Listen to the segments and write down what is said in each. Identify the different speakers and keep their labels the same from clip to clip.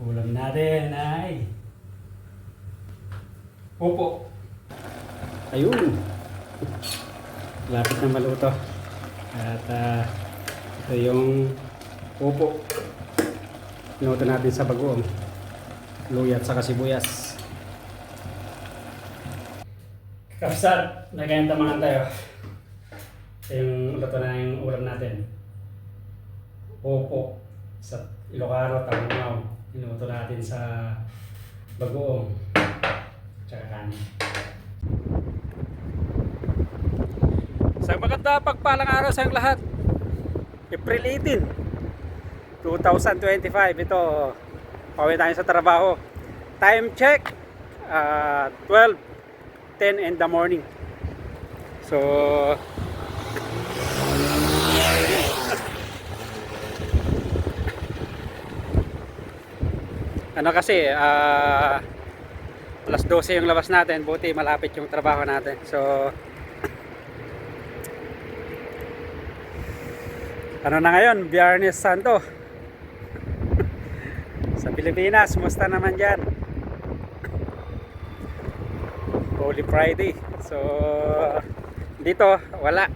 Speaker 1: Ulam natin ay Opo. Ayun. Lapit na maluto. At ah, ito yung opo. Pinuto natin sa bagoong. Luya at saka sibuyas. Kapsat, nagayantamahan tayo. Ito yung luto na yung ulam natin. Opo. Sa Ilocano, Tamangaw. Pinuto natin sa bagoong. Tsaka kanin. Sa maganda pagpalang araw sa lahat. April 18, 2025. Ito, pauwi tayo sa trabaho. Time check, uh, 12, 10 in the morning. So, ano kasi, ah, alas 12 yung labas natin, buti malapit yung trabaho natin. So, ano na ngayon, Biyernes Santo. Sa Pilipinas, musta naman dyan? Holy Friday. So, dito, wala.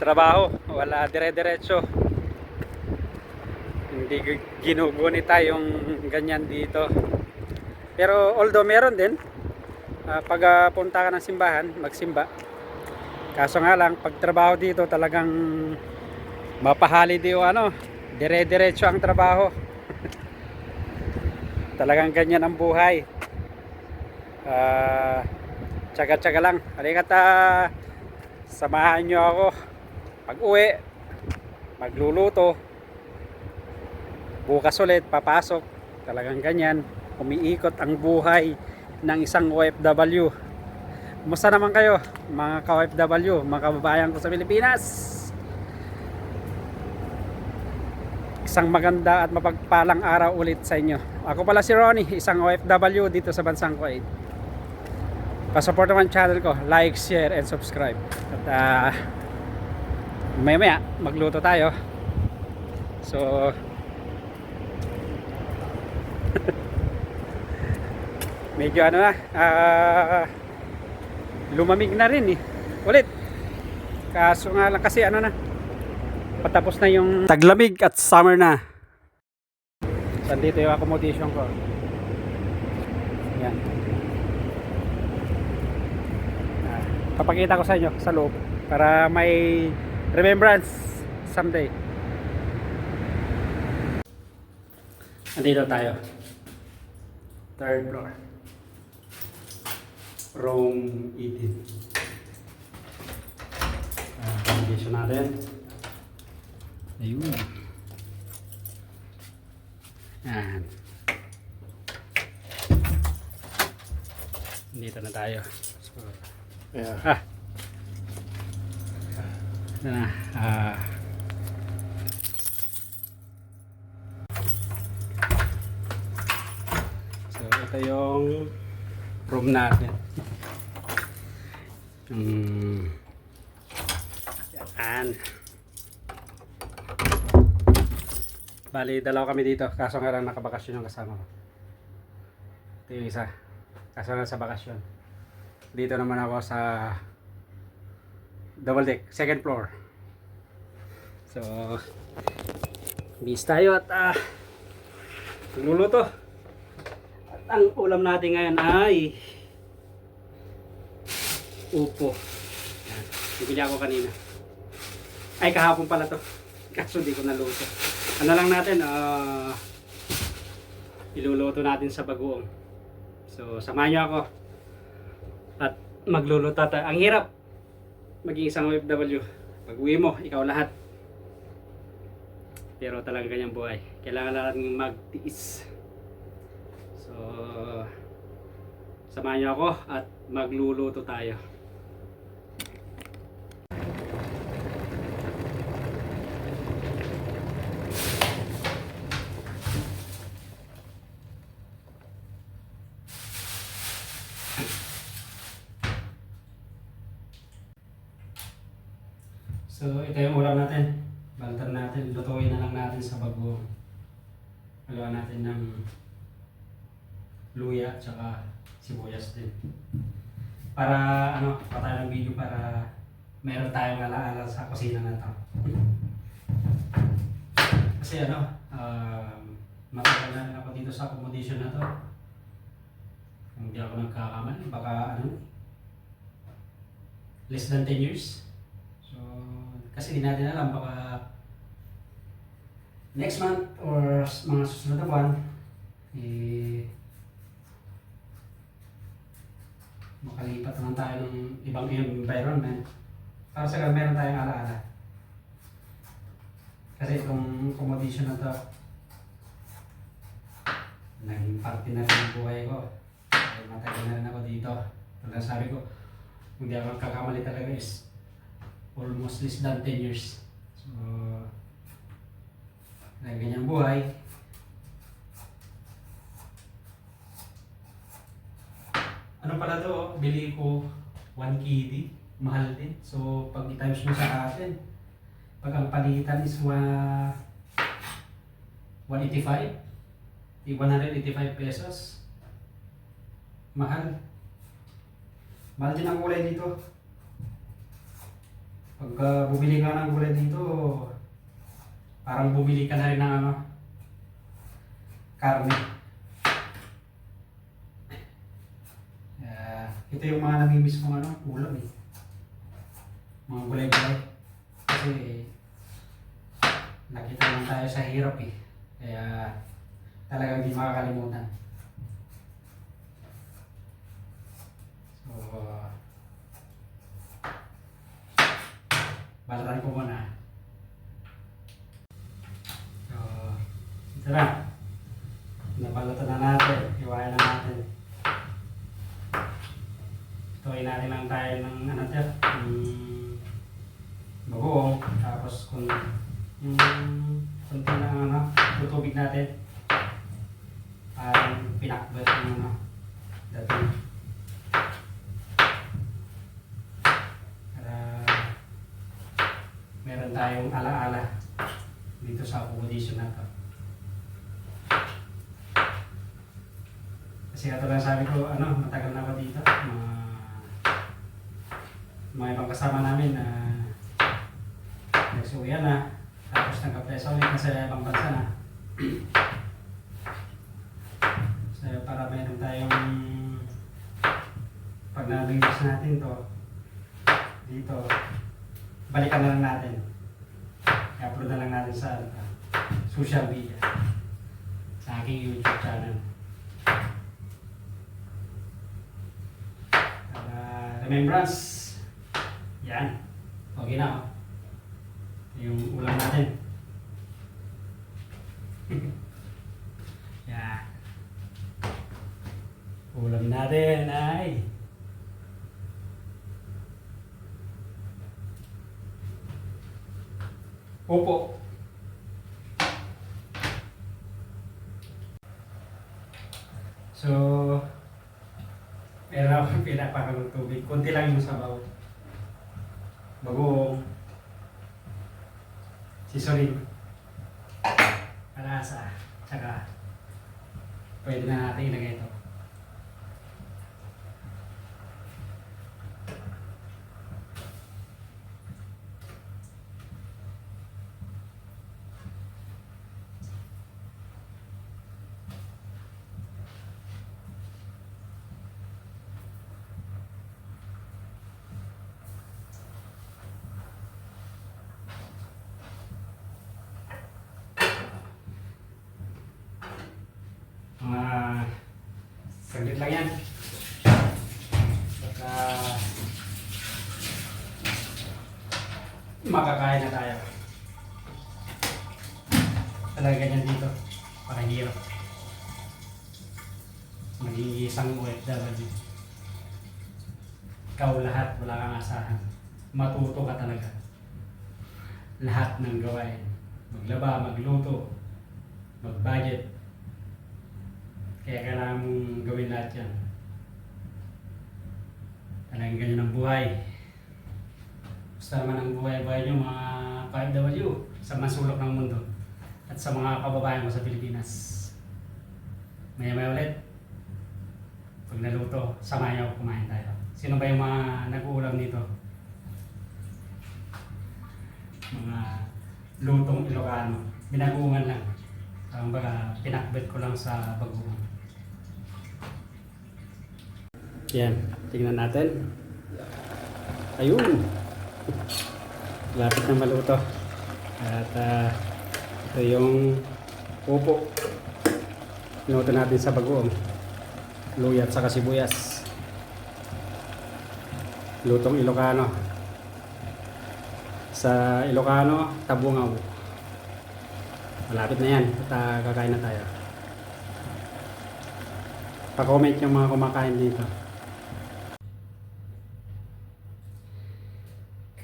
Speaker 1: Trabaho, wala dire-diretso. Hindi g- ginugunita yung ganyan dito. Pero although meron din, ah, pag ah, punta ka ng simbahan, magsimba. Kaso nga lang, pag trabaho dito talagang mapahali di o ano, dire-diretso ang trabaho. talagang ganyan ang buhay. Ah, tsaga-tsaga lang. Halika't ah, samahan nyo ako. Pag uwi, magluluto. Bukas ulit, papasok. Talagang ganyan. Umiikot ang buhay ng isang OFW. Kumusta naman kayo, mga ka-OFW, mga kababayan ko sa Pilipinas? Isang maganda at mapagpalang araw ulit sa inyo. Ako pala si Ronnie, isang OFW dito sa bansang Kuwait. Pasupport naman channel ko, like, share, and subscribe. At ah, maya maya, magluto tayo. So, medyo ano na, ah, lumamig na rin eh. Ulit. Kaso nga lang kasi ano na, patapos na yung taglamig at summer na. Sandito yung accommodation ko. Yan. Ah, papakita ko sa inyo sa loob para may remembrance someday. Andito tayo. Third floor. Room 18. Ah, condition natin. Ayun. Yan. Dito na tayo. So,
Speaker 2: Yeah.
Speaker 1: ah. Ito na. Ah. So, ito yung room natin. Hmm. Yan. Bali, dalawa kami dito. Kaso nga lang nakabakasyon yung kasama ko. Ito yung isa. Kaso nga sa bakasyon. Dito naman ako sa double deck, second floor. So, bis tayo at ah, magluluto. At ang ulam natin ngayon ay upo. Yan. Bibili ako kanina. Ay, kahapon pala to. Kaso di ko naluto. Ano lang natin, ah, iluluto natin sa bagoong. So, samahan niyo ako. At magluluto tayo. Ang hirap maging isang OFW. Pag uwi mo, ikaw lahat. Pero talaga ganyang buhay. Kailangan natin magtiis. So, samahan niyo ako at magluluto tayo. So, ito yung ulam natin. Baltan natin. Lutuin na lang natin sa bago. Haluan natin ng luya at saka sibuyas din. Para ano, patay ng video para meron tayong alaala sa kusina na to. Kasi ano, um, matagal na ako dito sa accommodation na to. Kung hindi ako nagkakamali, baka ano, less than 10 years. So, kasi di natin alam, baka next month or mga susunod na buwan, eh, makalipat naman tayo ng ibang environment para sa meron tayong alaala. Kasi itong accommodation na to, naging parte na rin ng buhay ko. Dahil matagal na rin ako dito. Talagang sabi ko, kung di ako nagkakamali talaga is almost less than 10 years. So, dahil ganyang buhay, ano bili ko 1 KD, mahal din. So, pag i-times mo sa atin, pag ang palitan is wa 185, di 185 pesos. Mahal. Mahal din ang gulay dito. Pag uh, bumili ka ng gulay dito, parang bumili ka na rin ng ano, karne. Kaya, ito yung mga namimiss kong ano, ulam eh. Mga gulay-gulay. Kasi, nakita lang tayo sa hirap eh. Kaya, talagang hindi makakalimutan. So, balatan ko muna. So, ito na. Meron tayong alaala dito sa accommodation na to. Kasi katulad sabi ko, ano, matagal na ako dito. Mga, mga ibang kasama namin na nagsuya na. Tapos nag-apply sa ulit na sa ibang bansa na. so, para meron tayong pag na-release natin to dito, balikan na lang natin. I-upload na lang natin sa ano, social media. Sa aking YouTube channel. Para remembrance. Yan. Okay na. oh. Yung ulam natin. Yan. Ulam natin ay Opo. So, meron akong pinapakalong tubig. Kunti lang yung sabaw. Bagong. Sisorin. Palasa. Tsaka, pwede na natin ilagay ito. Mga saglit lang yan. Baka makakain na tayo. Talaga ganyan dito. Parang hirap. Maging isang OFW. Ikaw lahat, wala kang asahan. Matuto ka talaga. Lahat ng gawain. Maglaba, magluto, mag-budget, kaya kailangan mong gawin lahat yan. Talagang ganyan ang buhay. Basta naman ang buhay-buhay nyo mga KFW sa masulok ng mundo at sa mga kababayan ko sa Pilipinas. Maya maya ulit. Pag naluto, samahan niyo ako kumain tayo. Sino ba yung mga nag-uulam dito? Mga lutong Ilocano. Binagungan lang. Ang baga, pinakbet ko lang sa bagoong. Yan, tingnan natin. Ayun! Lapit na maluto. At ah, ito yung upo. Pinuto natin sa bagoong. Luya at saka sibuyas. Lutong Ilocano. Sa Ilocano, tabungaw. Malapit na yan. At ah, kakain na tayo. Pa-comment yung mga kumakain dito.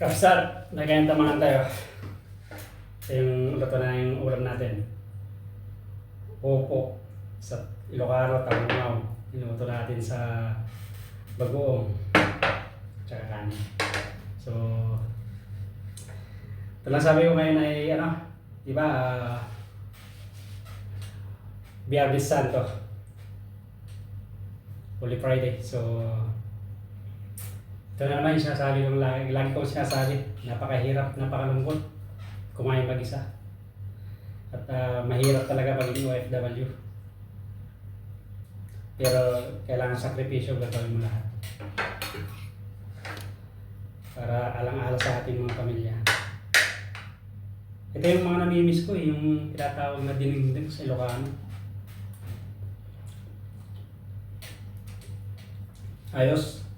Speaker 1: Kapsat, nagkaintamahan tayo. Ito yung luto na yung ulam natin. Opo sa Ilocano, Tabungaw. Inuto natin sa bagoong. Tsaka kanin. So, ito lang sabi ko ngayon ay ano, di ba, uh, Biyernes Santo. Holy Friday. So, ito na naman yung sinasabi ko lagi, lagi ko sinasabi, napakahirap, napakalungkot kumain mag-isa. At ah, mahirap talaga maging OFW. Pero kailangan sakripisyo gagawin mo lahat. Para alang-ala sa ating mga pamilya. Ito yung mga namimiss ko, eh, yung tinatawag na dinigdig sa Ilocano. Ayos.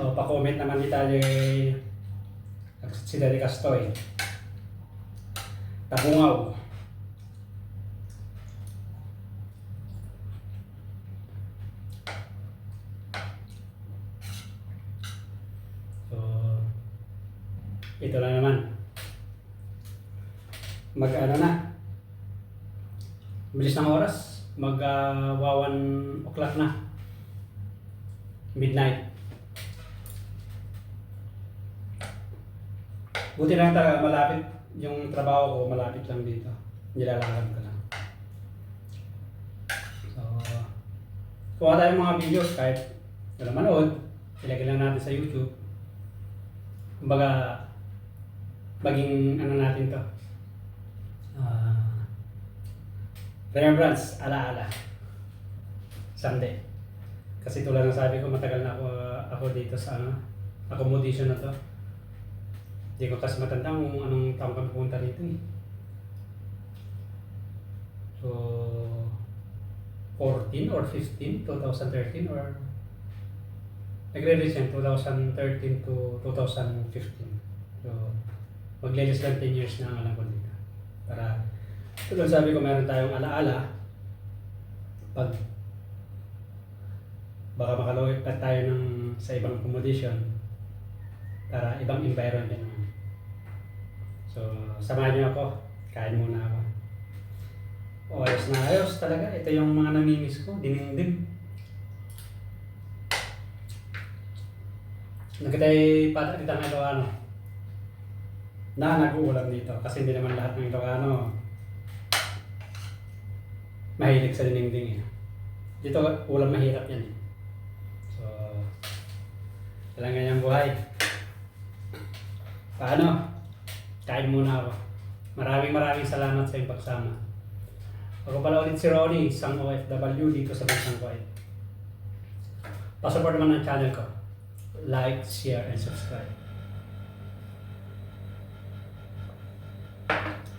Speaker 1: O, pa-comment naman ni tayo eh, si Daddy Castoy. Tabungaw. So, ito lang naman. Mag ano na. Bilis ng oras. Mag uh, o'clock na. Midnight. Buti lang talaga malapit yung trabaho ko malapit lang dito. Nilalakad ko lang. So, kuha tayong mga videos kahit wala manood, ilagay lang natin sa YouTube. Kumbaga, maging ano natin to. Ah, remembrance, alaala. Someday. Kasi tulad ng sabi ko, matagal na ako, ako dito sa ano, accommodation na to. Hindi ko kasi matanda kung anong taong kami pumunta dito eh. So, 14 or 15, 2013 or nagre-release yan 2013 to 2015. So, maglilis lang 10 years na ang alam ko dito. Para, tulad sabi ko, meron tayong alaala pag baka makaluwit pa tayo ng sa ibang accommodation para ibang environment. So, samahan niyo ako. Kain muna ako. O, ayos na ayos talaga. Ito yung mga namimiss ko. Diningdim. Nagkatay pata kita ng Ilocano. Na nag-uulam dito. Kasi hindi naman lahat ng Ilocano mahilig sa diningding eh. Dito, ulam mahirap yan eh. So, kailangan yung buhay. Paano? Kain muna ako. Maraming maraming salamat sa iyong pagsama. Ako pala ulit si Ronnie, isang OFW dito sa Bansang Kuwait. Pasupport naman ang channel ko. Like, share, and subscribe.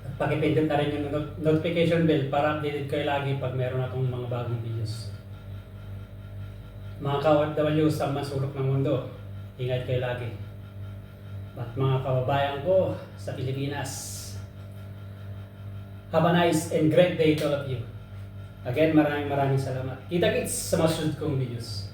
Speaker 1: At pakipindot na rin yung not- notification bell para updated kayo lagi pag meron akong mga bagong videos. Mga ka-OFW sa masulok ng mundo, ingat kayo lagi. At mga kababayan ko sa Pilipinas, have a nice and great day to all of you. Again, maraming maraming salamat. Kita-kits sa mga susunod kong videos.